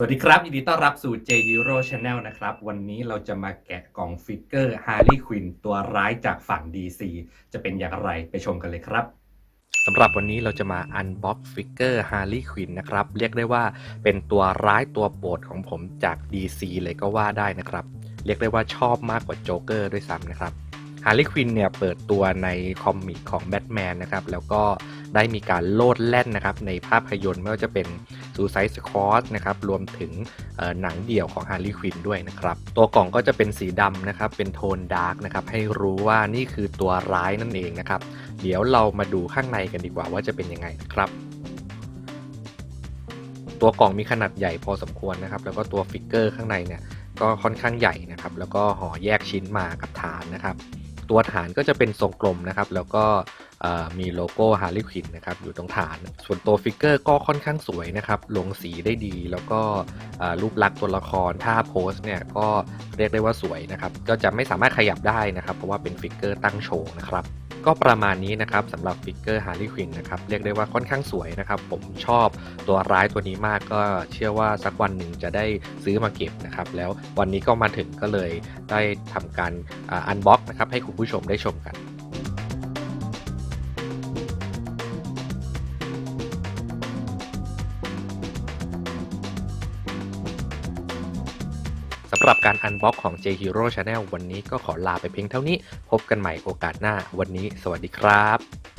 สวัสดีครับยินดีต้อนรับสู่ J Hero Channel นะครับ วันนี้เราจะมาแกะกล่องฟิกเกอร์ Harley Quinn ตัวร้ายจากฝั่ง DC จะเป็นอย่างไรไปชมกันเลยครับสำหรับวันนี้เราจะมาอันบ็อกฟิกเกอร์ Harley Quinn นะครับ เรียกได้ว่าเป็นตัวร้ายตัวโปรดของผมจาก DC เลยก็ว่าได้นะครับ เรียกได้ว่าชอบมากกว่าโจ๊กเกอร์ด้วยซ้ำนะครับฮาร์ลีควินเนี่ยเปิดตัวในคอมิกของแบทแมนนะครับ แล้วก็ได้มีการโลดแล่นนะครับในภาพยนตร์ไม่ว่าจะเป็น Suicide Squad นะครับรวมถึงหนังเดี่ยวของฮาร์ลีควินด้วยนะครับ ตัวกล่องก็จะเป็นสีดำนะครับ เป็นโทนดาร์กนะครับ ให้รู้ว่านี่คือตัวร้ายนั่นเองนะครับ เดี๋ยวเรามาดูข้างในกันดีกว่าว่าจะเป็นยังไงนะครับตัวกล่องมีขนาดใหญ่พอสมควรนะครับ แล้วก็ตัวฟิกเกอร์ข้างในเนี่ยก็ค่อนข้างใหญ่นะครับ แล้วก็ห่อแยกชิ้นมากับฐานนะครับ ตัวฐานก็จะเป็นทรงกลมนะครับ แล้วก็ มีโลโก้ Harley Quinn นะครับอยู่ตรงฐาน ส่วนตัวฟิกเกอร์ก็ค่อนข้างสวยนะครับลงสีได้ดีแล้วก็รูปลักษณ์ตัวละครท่าโพสเนี่ยก็เรียกได้ว่าสวยนะครับก็จะไม่สามารถขยับได้นะครับ เพราะว่าเป็นฟิกเกอร์ตั้งโชว์นะครับก็ประมาณนี้นะครับสำหรับฟิกเกอร์ Harley Quinn นะครับเรียกได้ว่าค่อนข้างสวยนะครับ ผมชอบตัวร้ายตัวนี้มากก็เชื่อว่าสักวันหนึ่งจะได้ซื้อมาเก็บนะครับ แล้ววันนี้ก็มาถึงก็เลยได้ทำการอันบ็อกนะครับให้คุณผู้ชมได้ชมกัน สำหรับการอันบ็อกของ J Hero Channel วันนี้ก็ขอลาไปเพียงเท่านี้ พบกันใหม่โอกาสหน้าวันนี้ สวัสดีครับ